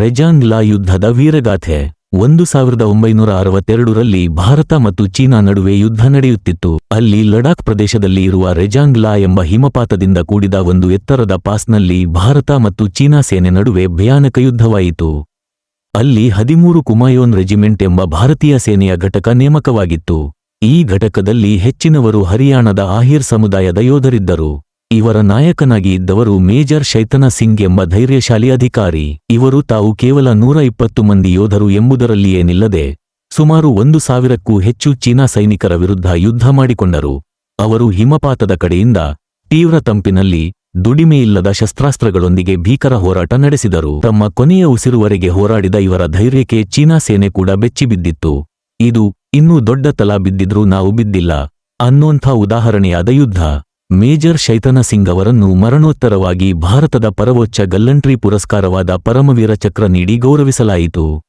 ರೆಜಾಂಗ್ ಲಾ ಯುದ್ಧದ ವೀರಗಾಥೆ. ಒಂದು ಸಾವಿರದ ಒಂಬೈನೂರ ಅರವತ್ತೆರಡರಲ್ಲಿ ಭಾರತ ಮತ್ತು ಚೀನಾ ನಡುವೆ ಯುದ್ಧ ನಡೆಯುತ್ತಿತ್ತು. ಅಲ್ಲಿ ಲಡಾಖ್ ಪ್ರದೇಶದಲ್ಲಿ ಇರುವ ರೆಜಾಂಗ್ ಲಾ ಎಂಬ ಹಿಮಪಾತದಿಂದ ಕೂಡಿದ ಒಂದು ಎತ್ತರದ ಪಾಸ್ನಲ್ಲಿ ಭಾರತ ಮತ್ತು ಚೀನಾ ಸೇನೆ ನಡುವೆ ಭಯಾನಕ ಯುದ್ಧವಾಯಿತು. ಅಲ್ಲಿ ಹದಿಮೂರು ಕುಮಾಯೋನ್ ರೆಜಿಮೆಂಟ್ ಎಂಬ ಭಾರತೀಯ ಸೇನೆಯ ಘಟಕ ನೇಮಕವಾಗಿತ್ತು. ಈ ಘಟಕದಲ್ಲಿ ಹೆಚ್ಚಿನವರು ಹರಿಯಾಣದ ಆಹಿರ್ ಸಮುದಾಯದ ಯೋಧರಿದ್ದರು. ಇವರ ನಾಯಕನಾಗಿ ಇದ್ದವರು ಮೇಜರ್ ಶೈತನ ಸಿಂಗ್ ಎಂಬ ಧೈರ್ಯಶಾಲಿ ಅಧಿಕಾರಿ. ಇವರು ತಾವು ಕೇವಲ ನೂರ ಇಪ್ಪತ್ತು ಮಂದಿ ಯೋಧರು ಎಂಬುದರಲ್ಲಿಯೇ ನಿಲ್ಲದೆ ಸುಮಾರು ಒಂದು ಸಾವಿರಕ್ಕೂ ಹೆಚ್ಚು ಚೀನಾ ಸೈನಿಕರ ವಿರುದ್ಧ ಯುದ್ಧ ಮಾಡಿಕೊಂಡರು. ಅವರು ಹಿಮಪಾತದ ಕಡೆಯಿಂದ ತೀವ್ರ ತಂಪಿನಲ್ಲಿ ದುಡಿಮೆಯಿಲ್ಲದ ಶಸ್ತ್ರಾಸ್ತ್ರಗಳೊಂದಿಗೆ ಭೀಕರ ಹೋರಾಟ ನಡೆಸಿದರು. ತಮ್ಮ ಕೊನೆಯ ಉಸಿರುವರೆಗೆ ಹೋರಾಡಿದ ಇವರ ಧೈರ್ಯಕ್ಕೆ ಚೀನಾ ಸೇನೆ ಕೂಡ ಬೆಚ್ಚಿಬಿದ್ದಿತ್ತು ಇದು ಇನ್ನೂ ದೊಡ್ಡ ತಲಾ ಬಿದ್ದಿದ್ರೂ ನಾವು ಬಿದ್ದಿಲ್ಲ ಅನ್ನೋಂಥ ಉದಾಹರಣೆಯಾದ ಯುದ್ಧ. ಮೇಜರ್ ಶೈತನ ಸಿಂಗ್ ಅವರನ್ನು ಮರಣೋತ್ತರವಾಗಿ ಭಾರತದ ಪರವೋಚ್ಚ ಗಲ್ಲಂಟ್ರಿ ಪುರಸ್ಕಾರವಾದ ಪರಮವೀರ ಚಕ್ರ ನೀಡಿ ಗೌರವಿಸಲಾಯಿತು.